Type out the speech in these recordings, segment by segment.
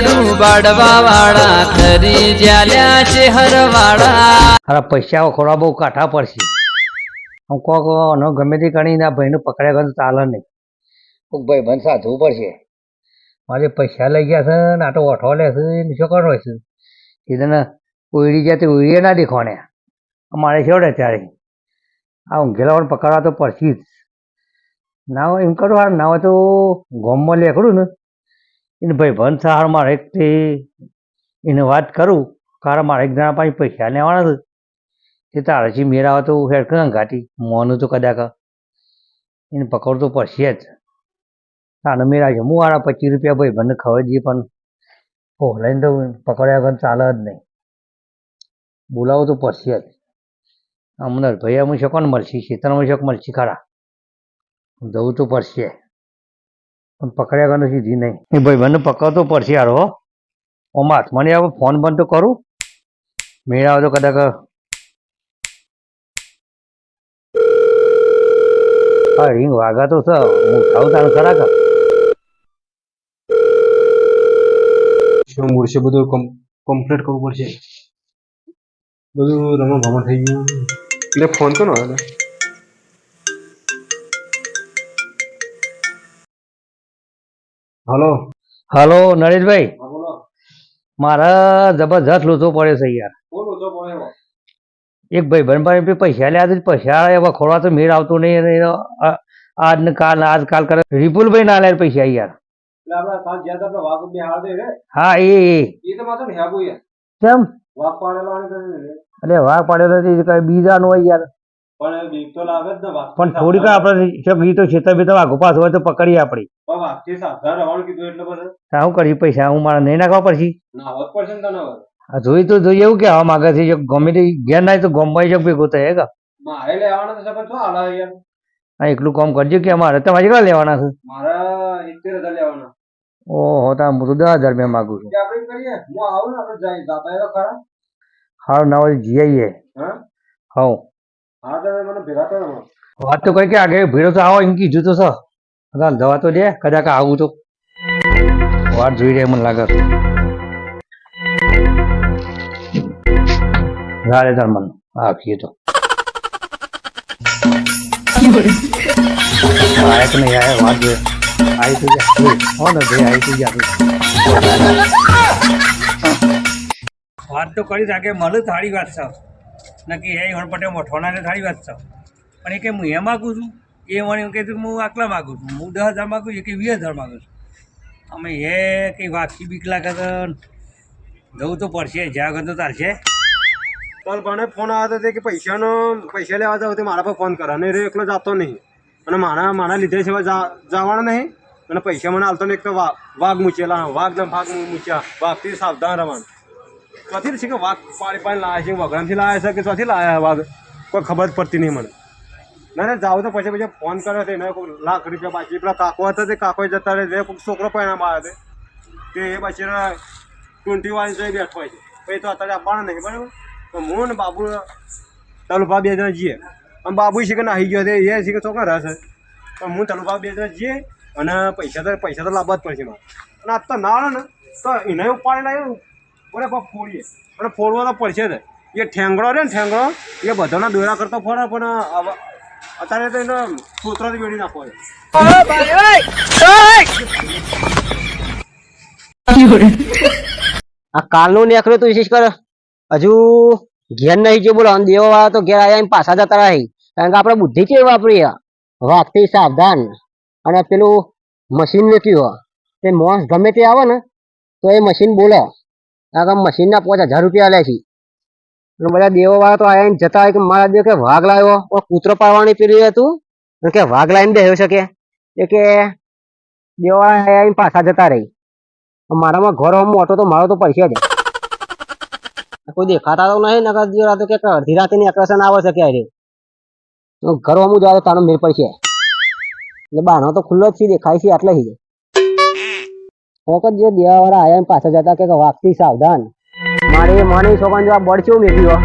યાડું બાડવા વાળા, ખરી જ્યાલ્યા છે હરવાળા અરે પૈસા ખોરા બહુ કાઠા પડશે હું કોક નો ગમે તે કરીને આ ભાઈને પકડ્યા કરતો ચાલે નહીં. કોક ભાઈ બંધ સાધવું પડશે. મારે પૈસા લઈ ગયા છે ને આટો ઓઠો લે છે ને શું કરો છે? કીધું ને ઉડી ગયા તે ઉડીએ ના દેખોને મારે છેવડે ત્યારે આ ઊંઘેલા પકડવા તો પડશે જ. ના એમ કરું ના હોય તો ગોમમાં લેખડું ને. એને ભાઈ બંધ સહાર મારે એક તે એને વાત કરું, કારણ મારે એક જણા પાસે પૈસા લેવાના છે. તે તારાથી મેળ આવે તો હેડ કર ઘાટી મોનું તો કદાચ એને પકડતો પડશે જ. તાને મેળા છે હું પચીસ રૂપિયા ભાઈ બંને ખબર જઈએ પણ હો લઈને તો પકડ્યા વગર ચાલે જ નહીં. બોલાવો તો પડશે જ. અમને ભાઈ અમે કોણ મળશે, ખેતરમાં શક મળશે ખરા. જવું તો પડશે. પણ પકડ્યા વગર નથી નહીં. એ ભાઈ, મને પકડતો પડશે યાર, હો. ઓમાં મને નહીં આવે, ફોન બંધ તો કરું. મેળ આવે તો કદાચ હા રિંગ વાગા તો છે, હું ખાવ તાણ ખરા કા શું મૂળ છે બધું કમ્પ્લીટ કરવું પડશે? બધું રમણ ભમણ થઈ ગયું. એટલે ફોન તો ન આવે. હલો. હલો નરેશભાઈ. મારે જબરજસ્ત લોચો પડે છે યાર. એક ભાઈ બનભાઈ પૈસા લે પૈસા એવા ખોરવા તો મેળ આવતો નહીં. અને આજ ને કાલ આજ કાલ કરે. વિપુલભાઈ ના લે પૈસા યાર. હા એ કેમ? વાઘ પાડેલો આને કરીને રે. એટલે વાઘ પાડેલો બીજાનો હોય યાર. પણ બીક તો લાગે જ ને પણ થોડીક આપણે જો ગીતો છેતર બીતો વાઘો પાસ હોય તો પકડીએ આપણી પણ રહેવાનું કીધું એટલે તો શું કરીએ પૈસા હું મારે નહીં નાખવા પડશે. ના પડશે ને તને હવે. જોઈ તો જોઈએ એવું કહેવા માંગે છે જો ગમે તે ઘેર નાય તો ગમવાઈ જો ભેગો થાય કા? મારે લેવાના તો સફર શું હાલા યાર આ એકલું કામ કરજો કે અમારે. તમારે કેટલા લેવાના છે? મારા સિત્તેર હજાર લેવાના. ઓહો તા હું તો દસ હજાર રૂપિયા માગું છું. કે આપણે કરીએ હું આવું ને આપણે જાય જાતા ખરા? હારું ના હોય જઈએ. હા? હા હા તમે મને ભેગા કરો ને. વાત તો કઈ કે આગે ભીડો તો આવો એમ કીધું તો. સર ચાલ દવા તો દે કદાચ આવું તો. વાત જોઈ રહે મને લાગે. રાડે તાર મન. આપીએ તો. આયા તો નહીં આયા વાત જોઈએ આવી તો જા. હો ને ભાઈ આવી તો જા. વાત તો કરી શકે મળે થાળી વાત છે. નક્કી એ હણ પટેલ મોઠવાનાને થાળી વાત છે પણ એ કે હું એ માગું છું, એ મને એમ કહેતું છે હું આટલા માગું છું. હું દસ હજાર માગું છું કે વીસ હજાર માગું છું. અમે એ કંઈ વાતથી બીક લાગે છે જવું તો પડશે, જ્યાં તો ચાલશે. કાલ મને ફોન આવ્યો હતો કે પૈસાનો, પૈસા લેવા જાવ તો મારા પર ફોન કરે. અને રે એકલો જતો નહીં. અને મારા મારા લીધે જા- જવાના નહીં. અને પૈસા મને હાલતો નહીં એક તો વાઘ મૂચેલા વાઘ ને ભાગ મૂચ્યા વાઘથી સાવધાન રહેવાનું. ચોથી છે કે વાઘ પાણી પાણી લાવે છે વગડામથી લાવે છે કે ક્યાંથી લાવ્યા વાઘ કોઈ ખબર પડતી નહીં મને. ના ના જાવ તો પછી પછી ફોન કર્યો હતો એને લાખ રૂપિયા બાકી. પેલા કાકો હતા તે કાકો જતા રહે, જે છોકરો પરિણામ આવ્યો તે તે એ પછી ટ્વેન્ટી વાળી જઈ બેઠો હોય છે. પછી તો અત્યારે આપવાના નહીં, બરાબર? તો હું ને બાબુ, તલુભા બે જણા જઈએ. અને બાબુ છે કે નાહી ગયો છે, એ છે કે છોકરા રહેશે પણ હું તલુભા બે જણા જઈએ અને પૈસા તો પૈસા તો લાવવા જ પડશે મારે. અને આ તો ના ને, તો એને ઉપાડી લાવ્યો બરે બાપ ફોડીએ. અને ફોડવા તો પડશે જ. એ ઠેંગડો રે ને ઠેંગડો એ બધાના દોરા કરતો ફોડે, પણ અત્યારે તો એનો સૂત્રથી વેડી નાખવો છે. આ કાલનું નીકળ્યું તું વિશેષ કર. હજુ ઘેર નહીં જો બોલો દેવો વાળા તો ઘેર આવ્યા પાછા જતા રહી. કારણ કે આપણે બુદ્ધિ કેવી વાપરીએ? હે? વાઘથી સાવધાન. અને પેલું મશીન વેચ્યું કયું તે મોસ ગમે તે આવે ને, તો એ મશીન બોલે. કે મશીનના પોચ હજાર રૂપિયા લે છે. બધા દેવો વાળા તો આયા જતા હોય કે મારા દેવ કે વાઘ લાવ્યો. કૂતરો પાડવાની પેલું હતું કે વાઘ લાવીને બેહ્યો છે કે. એ કે દેવો વાળા પાછા જતા રહી. મારામાં ઘર મોટો તો મારો તો પૈસા જ. કોઈ દેખાતા તો નહીં નગર દેવ રાતો કે અડધી રાતે ની અકર્ષણ આવે છે ક્યારે તો ઘર હમ જવા તારો મેળ પડશે. એટલે બાનો તો ખુલ્લો જ છે, દેખાય છે, આટલે જ વખત જો દેવા વાળા આયા પાછા જતા કે વાગતી સાવધાન. મારે મને છોકરા જો આ બળચું મેક્યો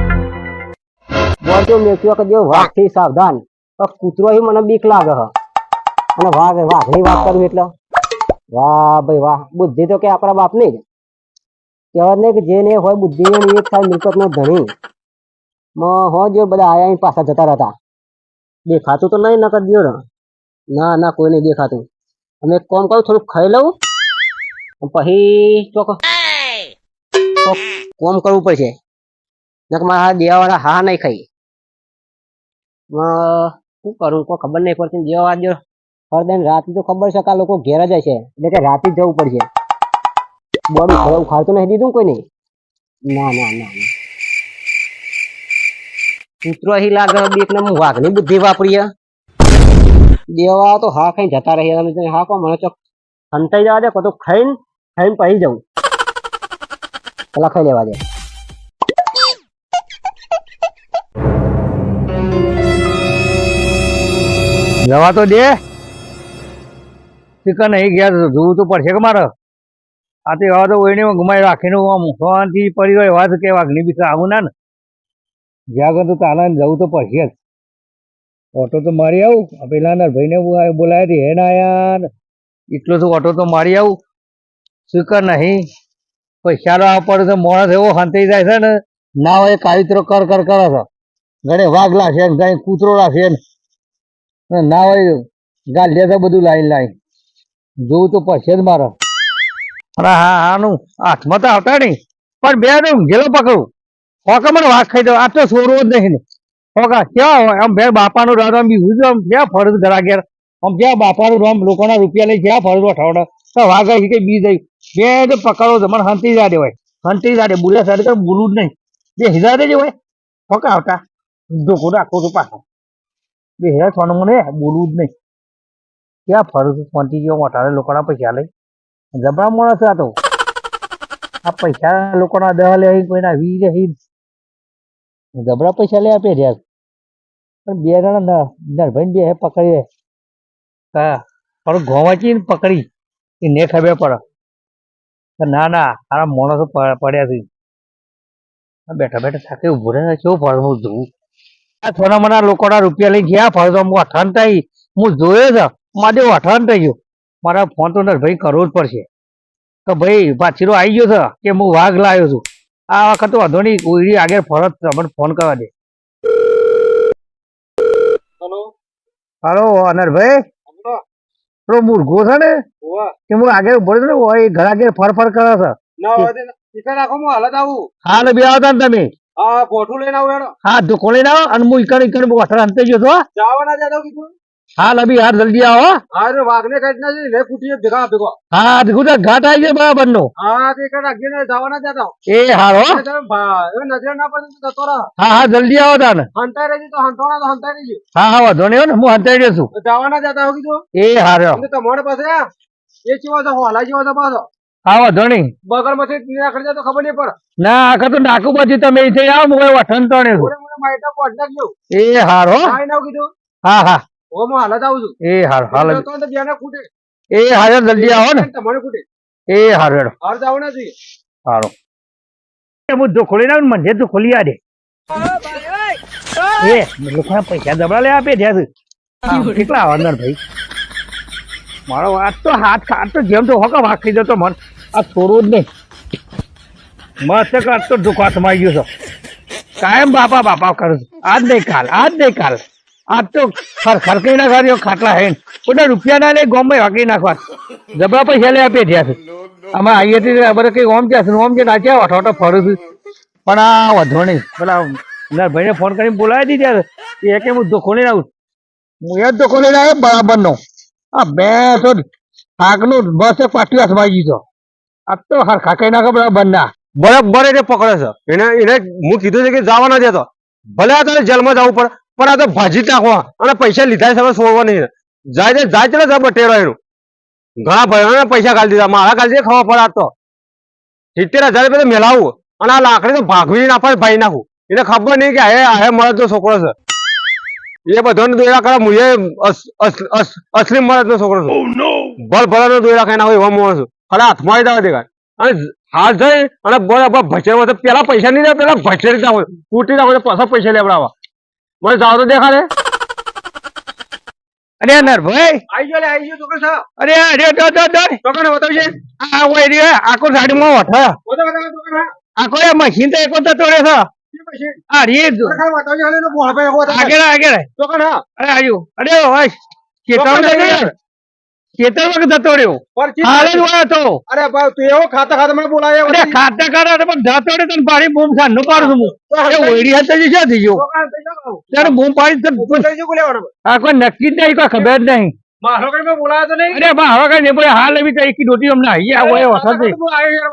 બળચો મેક્યો કે જો વાઘથી સાવધાન. કૂતરો મને બીક લાગે, હ. અને વાઘ, વાઘની વાત કરું એટલે? વાહ, ભાઈ વાહ. બુદ્ધિ તો કે આપણા બાપની જ. કહેવાય ને કે જેને હોય બુદ્ધિ એ જ થાય મિલકતનો ધણી. માં હો, જો બધા આયા અહીં પાછા જતા રહેતા. દેખાતું તો નહીં, નકર દ્યો ને, ના, કોઈ નહીં દેખાતું. અમે કોમ કહું થોડુંક ખાઈ લઉં. પછી ચોક કોમ કરવું પડશે. નકર મારા દેવાવાળા હા નહીં ખાઈ શું કરું? કોઈ ખબર નહીં પડતી. દેવા જો હરદન રાતે તો ખબર છે કે આ લોકો ઘેર જ હશે. એટલે કે રાતે જવું પડશે. બોડું ખરાબ ખાડતું નહીં દીધું કોઈ નહીં ના ના ના કૂતરો અહીં લાગે બીક ને હું વાઘની બુદ્ધિ વાપરીએ. દેવા તો હા ખાઈ જતા રહ્યા. તમે હા કો મને ચોક સંતાઈ જવા દે કો તો ખાઈને ખાઈને પછી જવું પેલા ખાઈ લેવા દે. જવા તો દે. ચિકન નહીં ગયા જોવું તો પડશે કે મારે. આ તો એવા તો ઓઈને ગુમાઈ રાખીને આમ શાંતિ પડી હોય વાત કે વાઘની બીક આવું ના ને. જ્યાં આગળ તો તાલે જવું તો પડશે જ. ઓટો તો મારી આવું. આ પેલા ભાઈને બોલાયા આયા યાર એટલો તો ઓટો તો મારી આવું. ચિકન નહીં. પૈસા આ પડે તો માણસ એવો હંતાઈ જાય છે ને, ના હોય કાવિત્રો કર કર કરે છે. ઘણે વાઘ લાશે ને ઘણે કૂતરો લાશે ને ને હોય ગાલ તો બધું લાઈન લાઈન. જોવું તો પછી જ મારે. અરે હા, હાનું. હાથમાં તો આવતા નહીં. પણ બે ને ઊંઘેલો પકડું. હોકા મને વાઘ ખાઈ દો, આ તો સોરવું જ નહીં હોકા ક્યાં હોય? આમ બે બાપાનું રામ આમ બીજું આમ ક્યાં ફરજ ઘરા ઘેર આમ ક્યાં બાપાનું રામ લોકોના રૂપિયા લઈ ક્યાં ફરજ વઠાવડા તો વાઘ આવી કઈ બી જાય બે તો પકડો તમારે હંતી જાડે હોય હંતી જાડે બોલ્યા સાથે તો બોલું જ નહીં. બે હિજા દેજે હોય. પકાવતા ધોકો રાખો તો પાછા. બે હિરા થવાનું મને બોલવું જ નહીં. ક્યાં ફરું છું? પહોંચી ગયો. મોટા લોકોના પૈસા લઈ. જબરા માણસ આ તો. આ પૈસા લોકોના દહ લે કોઈના વી લે જબરા પૈસા લે આપે રહ્યા. પણ બે જણા નરભાઈ બે પકડી લે હા. પણ ઘોવાચી ને પકડી. એ ને ખબર પડે. ના ના આરા માણસો પડ્યા છે. બેઠા બેઠા સાથે ઊભો રહે કેવું ફળ હું જોઉં? આ થોડા મને લોકોના રૂપિયા લઈ ગયા ફળ તો હું અઠાણ થઈ હું જોયો છે મારે અઠાણ થઈ ગયો. મારા ફોન તો ભાઈ કરવો જ પડશે. કે ભાઈ પાછીરો આવી ગયો છે કે હું વાઘ લાવ્યો છું. આ વખત તો વાંધો નહીં ઉડી આગળ ફરત તમને ફોન કરવા દે. હલો? હાલો અનરભાઈ પેલો મુરઘો છે ને કે હું આગળ ઊભો ને ઓય ઘર આગળ ફર ફર કરે છે. ના હોય તે ટીકા રાખો હું હાલત આવું. હાલ બે આવતા ને તમે. આ ફોટો લઈને આવું હા ધોકો લઈને આવો અને હું ઈકણ ઈકણ અંતે ગયો તો જવાના જતો કીધું. હાલ અભી હાલ જલ્દી આવો અરે વાઘને કાઢી નાખી લે કુટી ભેગા ભેગો. હા ગુજર ઘાટ આવી ગયો બરાબર નો હા તે કઈ રાખીને જવાના જતા એ હારો એ નજર ના પડે તો જતો રહો. હા હા જલ્દી આવો તાને હંતાઈ રહેજે તો હંતાણા તો હંતાઈ રહેજે. હા હા વાંધો નહીં ને હું હંતાઈ રહ્યો છું. જવાના જતા હું કીધું. એ હારો. તમારે પાસે એ ચીવો તો હોલા જેવો તો પાછો? નહીં. બગલમાંથી નીકળી તો ખબર નહીં પડે. ના આખા તો નાકુ પછી તમે અહીંથી આવો હું વઠન તણે એ હારો ના હા હા. હું હાલત આવું છું. એ હાર હાલ તો તો બેને ખૂટે. એ હારો જલ્દી આવો ને. તમારે ખૂટે. એ હારો હેડો. હાર હું ધોખોલી ના મને ધોખોલી આ દે એ લોકોના પૈસા દબડા લે આપે કેટલા આવનાર ભાઈ? મારો વાત તો હાથ હાથ તો જેમ તો હોકા વાંકી જતો મન. આ છોડવું જ નહીં. મસ્ત કે આજ તો દુઃખ હાથમાં ગયો છો. કાયમ બાપા બાપા કરું છું. આજ નહીં કાલ આજ નહીં કાલ. આજ તો ખર ખરકઈ ના કર્યો ખાટલા હે બધા રૂપિયા ના લે ગોમે વાગી નાખવા. જબરા પૈસા લે આપે જ્યાં સુધી. અમે આવીએ છીએ બરાબર કઈ ઓમ જ્યાં ઓમ જે નાચ્યા ઓઠો ઓઠો ફરું છું. પણ આ વધો નહીં. પેલા ના ભાઈને ફોન કરીને બોલાવી દીધી એ કે હું ધોખો લઈને આવું હું એ જ ધોખો લઈને આવ્યો બરાબર નો આ બે તો થાકનું બસ એક પાટી હાથમાં આવી ગયો. આ તો હરખા નાખો નાખે બરાબર ના બરાબર એને પકડે છે. એને એને હું કીધું છે કે જવા ના દેતો. ભલે આ તારે જેલમાં જવું પડે. પણ આ તો ભાજી નાખવા અને પૈસા લીધા છે હવે છોડવા નહીં. જાય જાય ચલો સાહેબ ટેરો એનું. ઘણા ભાઈઓને પૈસા કાઢી દીધા. મારા કાઢી ખબર પડે તો. સિત્તેર હજાર રૂપિયા તો મેલાવું. અને આ લાકડી તો ભાગવી ના પડે ભાઈ નાખું. એને ખબર નહીં કે હે હે મળદ નો છોકરો છે. એ બધાને દોરા કરે હું અસલી મળદ નો છોકરો છું. ભલ ભલાનો દોયરા ખાઈ નાખો એવા માણસ. છું ખાલી હાથમાં આવી દેવા દેખાય અને હાથ જઈ અને બરાબર ભચેવા તો પેલા પૈસા નહીં પેલા ભચેરી નાખો. તૂટી નાખો પાછા પૈસા લેવડાવવા. મને જાવ તો દેખાડે. અરે નરભાઈ આઈ ગયો લે આઈ ગયો છોકરા સાહેબ અરે અરે દો દો દો છોકરાને બતાવજે. આ ઓય રે આખો સાઈડમાં વઠ છોકરા આખો એ મશીન તો એકો તો તોડે છે. આ રે છોકરા હોતા આગળ આગળ છોકરા અરે આયુ. અરે ભાઈ ખેતરમાં રહ્યો ખેતરમાં જતો રહ્યો. જ અરે ભાઈ તું એવો ખાતા ખાતા મને બોલાય અરે ખાતા ખાતા પણ જતો રે તને પાડી બૂમ ખાનનું પાડું છું એ ઓઈડી હતા જે થઈ ગયો ત્યારે બૂમ પાડી તો આ કોઈ નક્કી જ નહીં કોઈ ખબર જ નહીં. મારો કઈ બોલાયો તો નહીં? અરે બા હવે કઈ નહીં પણ હાલ એવી કઈ અમને આવી વખત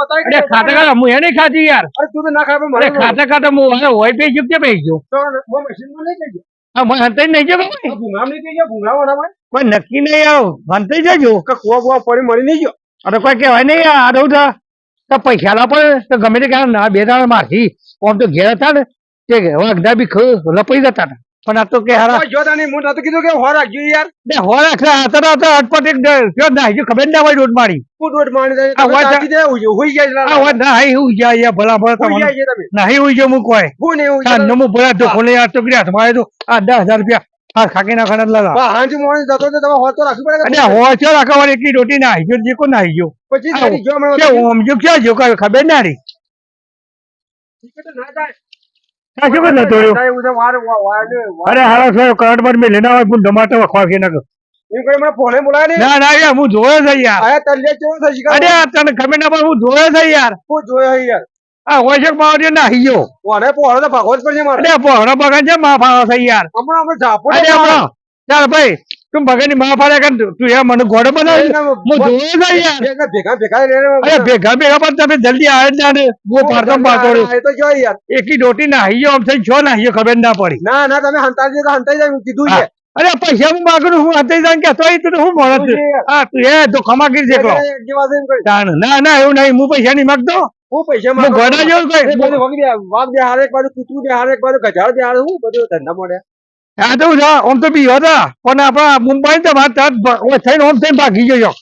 બતાય અરે ખાતા ખાતા હું એને ખાતી યાર. અરે તું તો ના ખાય પણ ખાતા ખાતા હું હોય પે ગયો કે પે ગયો? તો હા નક્કી નહીં આવ. ભણતરી જજો કે કુવા કુવા પડી મરી નહીં ગયો? અરે કોઈ કહેવાય નહીં આ દઉં તો પૈસા લા તો ગમે તે કારણ ના બે દાડા મારથી. આમ તો ઘેર હતા ને તે વાગદા બી લપાઈ જતા હતા. પણ આ તો કે હારા જો જોતા નહીં હું નતું કીધું કે હો રાખજો યાર. બે હો રાખતા હતા તો અટપટ એક જો ના હજુ ખબર ના હોય રોડ મારી ફૂટ રોડ મારી આ વાત- તાકી દે હુઈ જાય આ વાત ના હઈ હું જાય યાર ભલા ભલા હુઈ તમને જાય છે તમે. જો મુ કોઈ હું ને હું સાંજનો નમો ભલા તો ખોલે યાર તો કર્યા તમારે તો આ દસ હજાર રૂપિયા હા ખાકી ના ખાના લાલા. હાંજી મોણી જતો તો તમે હોત તો રાખી પડે અને હો છે રાખવાની એટલી રોટી ના આવી જો જે કો ના આવી જો પછી જો મને કે ઓમ જો કે જો ખબર ના રહી. ના જાય. આ શું કરે તોડ્યો જાય ઉધે વાર વાર ને વાર અરે હારો સાહેબ કરંટ પર મેં લેના હોય પણ ટમાટર વખવા કે નાખો એમ કરી મને ફોને બોલાય ને ના ના યાર હું જોયો છે યાર. આયા તલ્લે કેવો થઈ શીખા અરે તને ખબર ના પડે હું જોયો છે યાર. હું જોયો છે યાર. આ હોય છે માવડી ના ગયો ઓને પોળો તો ભાગવો પર છે મારે. અરે પહોળો બગન છે માં ફાળો છે યાર. હમણાં અમે જાપો અરે હમણાં. ચાલ ભાઈ. તું બગન મા ફાળે કર તું યાર મને ગોળો બનાવી હું જોયો છે યાર ભેગા ભેગા રે અરે ભેગા ભેગા પણ તમે જલ્દી આવે જ ના ને બહુ પાડતો પાડતો એ તો જો યાર એકી ડોટી ના હઈયો આમ થઈ છો ના હઈયો ખબર ના પડી ના ના તમે હંતાઈ તો હંતાઈ જાય કીધું છે અરે પૈસા હું માગું હું હતી જાઉં કે તોય તું હું મળત હા તું એ તો જે વાત એમ કરી ના ના એવું નહીં હું પૈસા નહીં માગતો હું પૈસા હું ગોડા જેવું કઈ આ બે હારે એક બાજુ કૂતરું બે હારે એક બાજુ ગજાળ બે હારે હું બધું ધંધા મળે આ તો જા આમ તો બી હતા પણ આપણા મુંબઈ ને વાત થઈને ઓમ થઈને ભાગી ગયો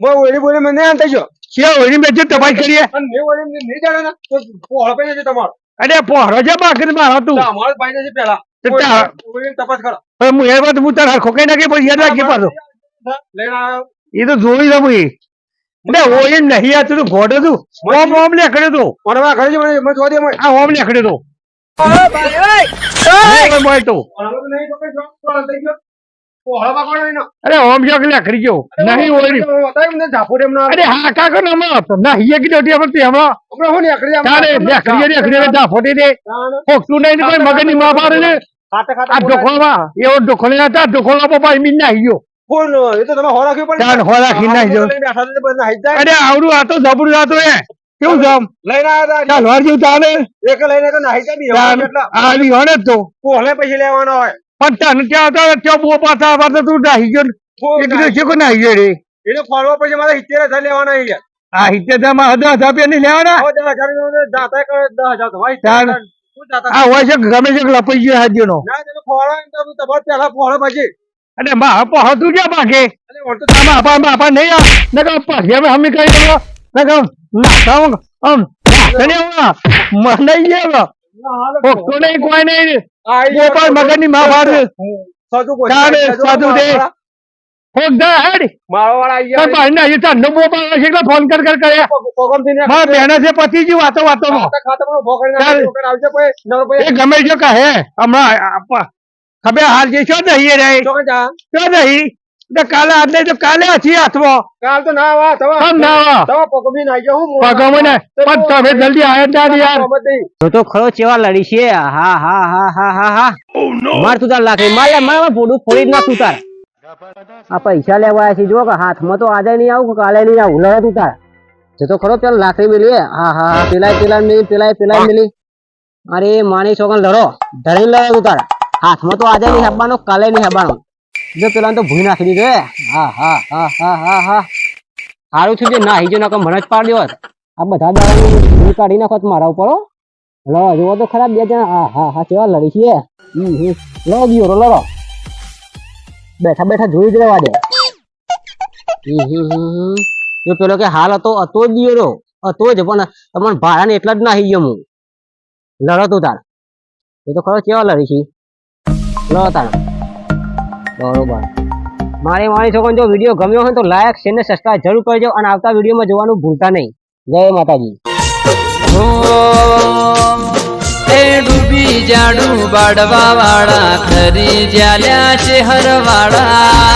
બહુ ઓળી બોલી મને નહીં થઈ ગયો છે ઓળી મેં જે તપાસ કરીએ. નહીં જાણે ને તો પોળો પડી જશે તમારો. અરે પોહરો છે બાકી મારો તું. અમારો ભાઈ તપાસ કરો. હું એ વાત હું તારા ખોકાઈ નાખી પછી યાદ રાખી પાછો. એ તો જોઈ લઉં એ એટલે ઓળી નહીં આ તું ઘોડો તું. ઓમ ઓમ લેખડ્યો તું. ઓમ લેખડ્યો તું. અરે ઓમ જો લેખડી ગયો. નહીં ઓળી બતાવી મને ઝાપો ડેમ ના અરે હા કાકો ના માં ના હિયા હમણાં હું તારે દે. ફોકતું નહીં માં પાડે આ એવો હતા એ તો તમે અરે આવડું આ તો જબરું જાતું એ કેવું જામ? લઈને આવ્યા હતા ચાલ વાર જેવું ચાલે એક લઈને તો નાહી જાય બી હોય તો. પોહલે પછી લેવાનો હોય? પણ તને ત્યાં હતા? ત્યાં બહુ પાછા પાછા તું નાહી ગયો એક દિવસ છે નાહી ગયો રે? એને ખોલવા પછી મારે સિત્તેર હજાર લેવાના અહીં યાર. આ માં દસ હજાર રૂપિયા નહીં લેવાના? દસ હજાર નો જાતા કરે દસ હજાર તો ભાઈ ચાલ. શું જાતા આ હોય છે ગમે છે લપાઈ ગયો હાજ્યો નો પહેલા ખોળો પછી. અને બાપા હતું ક્યાં પાકે આપા બાપા નહીં આ અમે કઈ ફોન કર કર કરે. કોકમથી ને મારા છે. પતિ જી વાતો પછી ગમે છે કહે. હમણાં ખબર હાલ જે છો નહીં રે છોકરા જા. તો નહીં કાલે આટલે તો કાલે આથી હાથમાં કાલ તો ના વા તમે કેમ ના આવા? તમે પગમી ના જો હું પગો ના પણ તમે જલ્દી આયા જ ના યાર. તો તો ખરો ચેવા લડી છે? હા હા હા હા હા હા. માર તું તાર લાકડી માર લે માર પોડું ફોડી ના તાર આ પૈસા લેવા આવ્યા છે જો કે હાથમાં તો આજે નહીં આવું કાલે નહીં આવું. લડે તું તાર જો તો ખરો પેલા લાકડી મેલી હા. હા હા પેલા પેલા મેલી પેલા પેલા મેલી. અરે માની છોકરા લડો. ધરી લડે તું તાર હાથમાં તો આજે નહીં હબાનો કાલે નહીં હબાનો. જો પેલા તો ભૂઈ નાખી દીધો હે. હા હા હા હા હા સારું થયું જે નાહી જો, નકર મને જ પાડી દેવત. આ બધા દાડા ભૂલ કાઢી નાખો મારા ઉપર. લો જોવો તો ખરાબ બે જણા. હા હા હા, કેવા લડી છે હમ. લો દિયો લડો બેઠા બેઠા જોઈ જ રહેવા દે. જો પેલો કે હાલ હતો હતો જ દિયો હતો જ, પણ તમને ભાડાને એટલા જ નાહી ગયો હું. લડો તું તાર. એ તો ખરો, કેવા લડી છે. લડો તાર. બરોબર. મારે મારી છોકરો, જો વીડિયો ગમ્યો હોય તો લાયક શેર ને સબસ્ક્રાઈબ જરૂર કરજો અને આવતા વિડીયોમાં જોવાનું ભૂલતા નહીં. જય માતાજી. ડૂબી જાડું બાડવા વાળા ખરી જ્યાલ્યા છે હરવાળા.